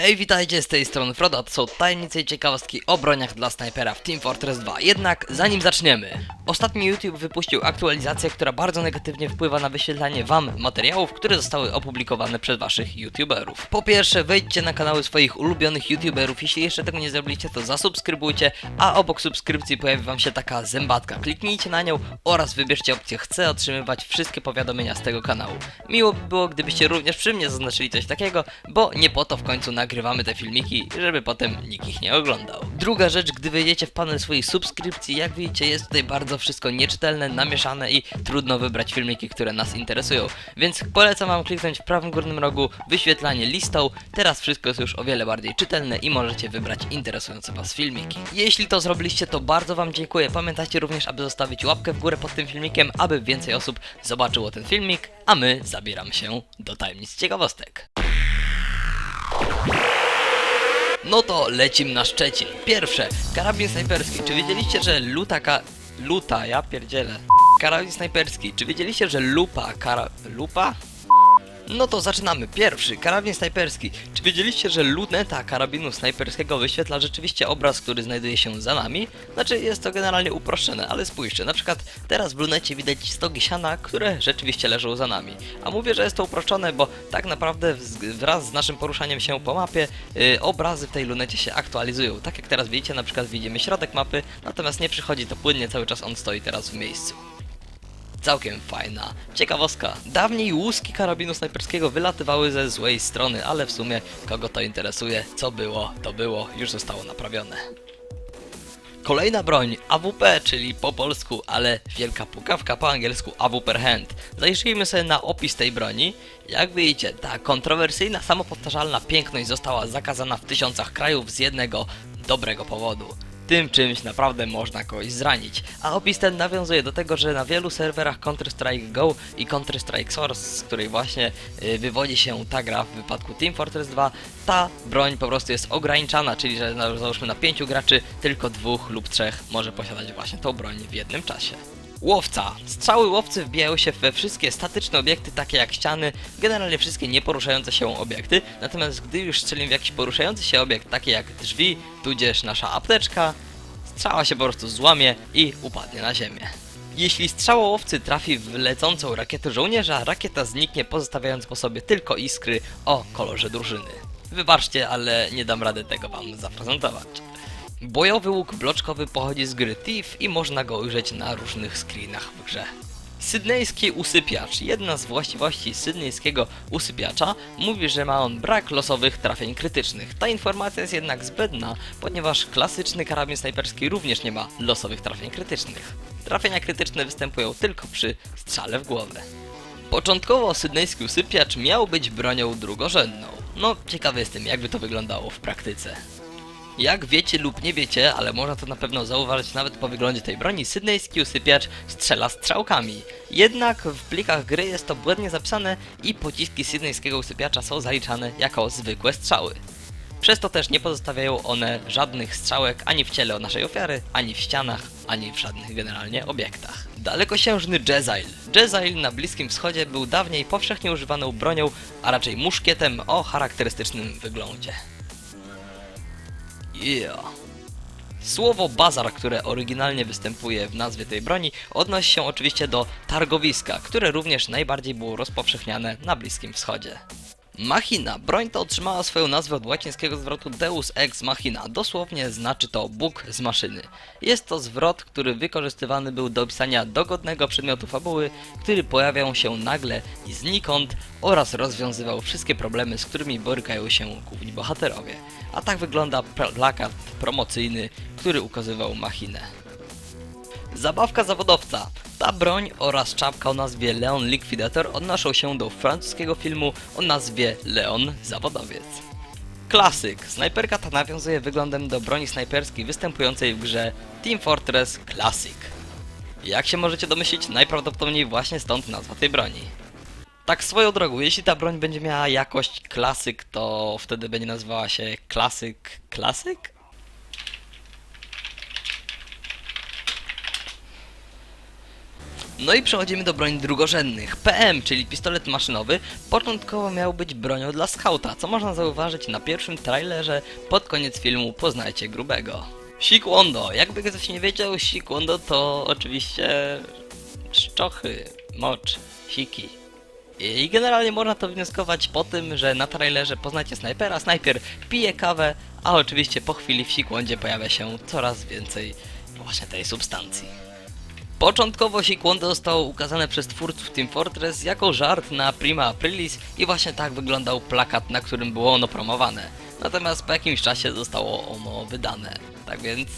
Hej, witajcie, z tej strony Frodo, to są tajemnice i ciekawostki o broniach dla snajpera w Team Fortress 2. Jednak, zanim zaczniemy, ostatnio YouTube wypuścił aktualizację, która bardzo negatywnie wpływa na wyświetlanie wam materiałów, które zostały opublikowane przez waszych YouTuberów. Po pierwsze, wejdźcie na kanały swoich ulubionych YouTuberów, jeśli jeszcze tego nie zrobiliście, to zasubskrybujcie, a obok subskrypcji pojawi wam się taka zębatka. Kliknijcie na nią oraz wybierzcie opcję Chcę otrzymywać wszystkie powiadomienia z tego kanału. Miło by było, gdybyście również przy mnie zaznaczyli coś takiego, bo nie po to w końcu nagrywamy te filmiki, żeby potem nikt ich nie oglądał. Druga rzecz, gdy wejdziecie w panel swoich subskrypcji, jak widzicie, jest tutaj bardzo wszystko nieczytelne, namieszane i trudno wybrać filmiki, które nas interesują. Więc polecam wam kliknąć w prawym górnym rogu wyświetlanie listą. Teraz wszystko jest już o wiele bardziej czytelne i możecie wybrać interesujące was filmiki. Jeśli to zrobiliście, to bardzo wam dziękuję. Pamiętajcie również, aby zostawić łapkę w górę pod tym filmikiem, aby więcej osób zobaczyło ten filmik, a my zabieramy się do tajemnic ciekawostek. No to lecim na Szczecin. Pierwsze, karabin snajperski. Czy wiedzieliście, że luta ka... Luta, ja pierdzielę. Karabin snajperski. Czy wiedzieliście, że lupa kara... Lupa? No to zaczynamy. Pierwszy, karabin snajperski. Czy wiedzieliście, że luneta karabinu snajperskiego wyświetla rzeczywiście obraz, który znajduje się za nami? Znaczy, jest to generalnie uproszczone, ale spójrzcie, na przykład teraz w lunecie widać stogi siana, które rzeczywiście leżą za nami. A mówię, że jest to uproszczone, bo tak naprawdę wraz z naszym poruszaniem się po mapie, yy, obrazy w tej lunecie się aktualizują. Tak jak teraz widzicie, na przykład widzimy środek mapy, natomiast nie przychodzi to płynnie, cały czas on stoi teraz w miejscu. Całkiem fajna. Ciekawostka. Dawniej łuski karabinu snajperskiego wylatywały ze złej strony, ale w sumie kogo to interesuje, co było, to było, już zostało naprawione. Kolejna broń AWP, czyli po polsku, ale wielka pukawka po angielsku AWP Hand. Zajrzyjmy sobie na opis tej broni. Jak widzicie, ta kontrowersyjna, samopowtarzalna piękność została zakazana w tysiącach krajów z jednego dobrego powodu. Tym czymś naprawdę można kogoś zranić. A opis ten nawiązuje do tego, że na wielu serwerach Counter-Strike Go i Counter-Strike Source, z której właśnie y, wywodzi się ta gra w wypadku Team Fortress 2, ta broń po prostu jest ograniczana, czyli że załóżmy na pięciu graczy tylko dwóch lub trzech może posiadać właśnie tą broń w jednym czasie. Łowca. Strzały łowcy wbijają się we wszystkie statyczne obiekty, takie jak ściany, generalnie wszystkie nieporuszające się obiekty, natomiast gdy już strzelimy w jakiś poruszający się obiekt, takie jak drzwi, tudzież nasza apteczka, strzała się po prostu złamie i upadnie na ziemię. Jeśli strzała łowcy trafi w lecącą rakietę żołnierza, rakieta zniknie, pozostawiając po sobie tylko iskry o kolorze drużyny. Wybaczcie, ale nie dam rady tego wam zaprezentować. Bojowy łuk bloczkowy pochodzi z gry Thief i można go ujrzeć na różnych screenach w grze. Sydnejski usypiacz. Jedna z właściwości sydnejskiego usypiacza mówi, że ma on brak losowych trafień krytycznych. Ta informacja jest jednak zbędna, ponieważ klasyczny karabin snajperski również nie ma losowych trafień krytycznych. Trafienia krytyczne występują tylko przy strzale w głowę. Początkowo sydnejski usypiacz miał być bronią drugorzędną. No, ciekawy jestem, jakby to wyglądało w praktyce. Jak wiecie lub nie wiecie, ale można to na pewno zauważyć nawet po wyglądzie tej broni, sydnejski usypiacz strzela strzałkami. Jednak w plikach gry jest to błędnie zapisane i pociski sydnejskiego usypiacza są zaliczane jako zwykłe strzały. Przez to też nie pozostawiają one żadnych strzałek ani w ciele naszej ofiary, ani w ścianach, ani w żadnych generalnie obiektach. Dalekosiężny Jezile. Jezile na Bliskim Wschodzie był dawniej powszechnie używaną bronią, a raczej muszkietem o charakterystycznym wyglądzie. Yeah. Słowo bazar, które oryginalnie występuje w nazwie tej broni, odnosi się oczywiście do targowiska, które również najbardziej było rozpowszechniane na Bliskim Wschodzie. Machina. Broń ta otrzymała swoją nazwę od łacińskiego zwrotu Deus ex machina. Dosłownie znaczy to Bóg z maszyny. Jest to zwrot, który wykorzystywany był do opisania dogodnego przedmiotu fabuły, który pojawiał się nagle i znikąd oraz rozwiązywał wszystkie problemy, z którymi borykają się główni bohaterowie. A tak wygląda pl- plakat promocyjny, który ukazywał machinę. Zabawka zawodowca. Ta broń oraz czapka o nazwie Leon Liquidator odnoszą się do francuskiego filmu o nazwie Leon Zawodowiec. Klasyk. Snajperka ta nawiązuje wyglądem do broni snajperskiej występującej w grze Team Fortress Classic. Jak się możecie domyślić, najprawdopodobniej właśnie stąd nazwa tej broni. Tak swoją drogą, jeśli ta broń będzie miała jakość klasyk, to wtedy będzie nazywała się klasyk klasyk? No i przechodzimy do broni drugorzędnych. PM, czyli pistolet maszynowy, początkowo miał być bronią dla skauta, co można zauważyć na pierwszym trailerze. Pod koniec filmu poznajcie grubego. Sikwondo, jakby ktoś nie wiedział, Sikwondo to oczywiście szczochy, mocz, siki. I generalnie można to wnioskować po tym, że na trailerze poznacie snajpera, snajper pije kawę, a oczywiście po chwili w Sikłądzie pojawia się coraz więcej właśnie tej substancji. Początkowo Sikwondo zostało ukazane przez twórców Team Fortress jako żart na Prima Aprilis i właśnie tak wyglądał plakat, na którym było ono promowane. Natomiast po jakimś czasie zostało ono wydane, tak więc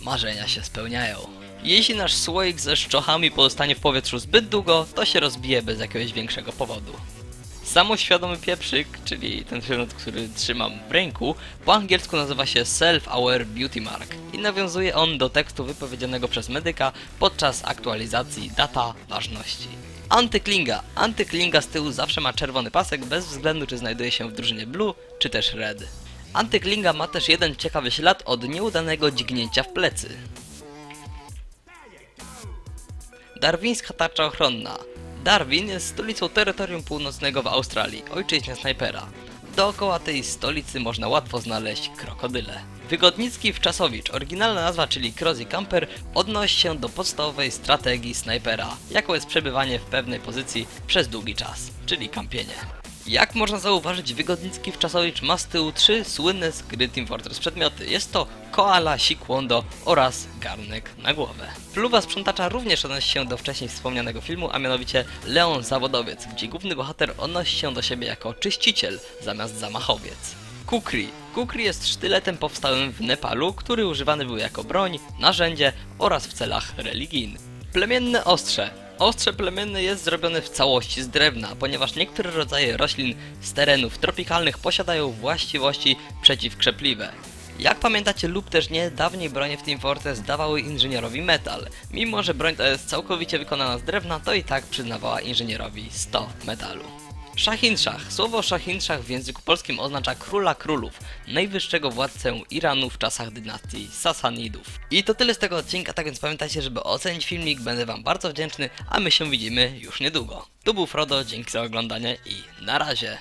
marzenia się spełniają. Jeśli nasz słoik ze szczochami pozostanie w powietrzu zbyt długo, to się rozbije bez jakiegoś większego powodu. Samoświadomy pieprzyk, czyli ten przedmiot, który trzymam w ręku, po angielsku nazywa się Self-Aware Beauty Mark i nawiązuje on do tekstu wypowiedzianego przez medyka podczas aktualizacji data ważności. Antyklinga. Antyklinga z tyłu zawsze ma czerwony pasek, bez względu czy znajduje się w drużynie blue, czy też red. Antyklinga ma też jeden ciekawy ślad od nieudanego dźgnięcia w plecy. Darwińska tarcza ochronna. Darwin jest stolicą terytorium północnego w Australii, ojczyźnia snajpera. Dookoła tej stolicy można łatwo znaleźć krokodyle. Wygodnicki Wczasowicz, oryginalna nazwa, czyli Crozy Camper, odnosi się do podstawowej strategii snajpera, jaką jest przebywanie w pewnej pozycji przez długi czas, czyli kampienie. Jak można zauważyć, Wygodnicki Wczasowicz ma z tyłu trzy słynne z gry Team Fortress przedmioty. Jest to koala, sikłondo oraz garnek na głowę. Pluwa sprzątacza również odnosi się do wcześniej wspomnianego filmu, a mianowicie Leon Zawodowiec, gdzie główny bohater odnosi się do siebie jako czyściciel zamiast zamachowiec. Kukri. Kukri jest sztyletem powstałym w Nepalu, który używany był jako broń, narzędzie oraz w celach religijnych. Plemienne ostrze. Ostrze plemienne jest zrobione w całości z drewna, ponieważ niektóre rodzaje roślin z terenów tropikalnych posiadają właściwości przeciwkrzepliwe. Jak pamiętacie lub też nie, dawniej bronie w Team Fortress dawały inżynierowi metal. Mimo, że broń ta jest całkowicie wykonana z drewna, to i tak przyznawała inżynierowi 100 metalu. Shahinshah. Słowo Shahinshah w języku polskim oznacza króla królów, najwyższego władcę Iranu w czasach dynastii Sasanidów. I to tyle z tego odcinka, tak więc pamiętajcie, żeby ocenić filmik, będę wam bardzo wdzięczny, a my się widzimy już niedługo. Tu był Frodo, dzięki za oglądanie i na razie.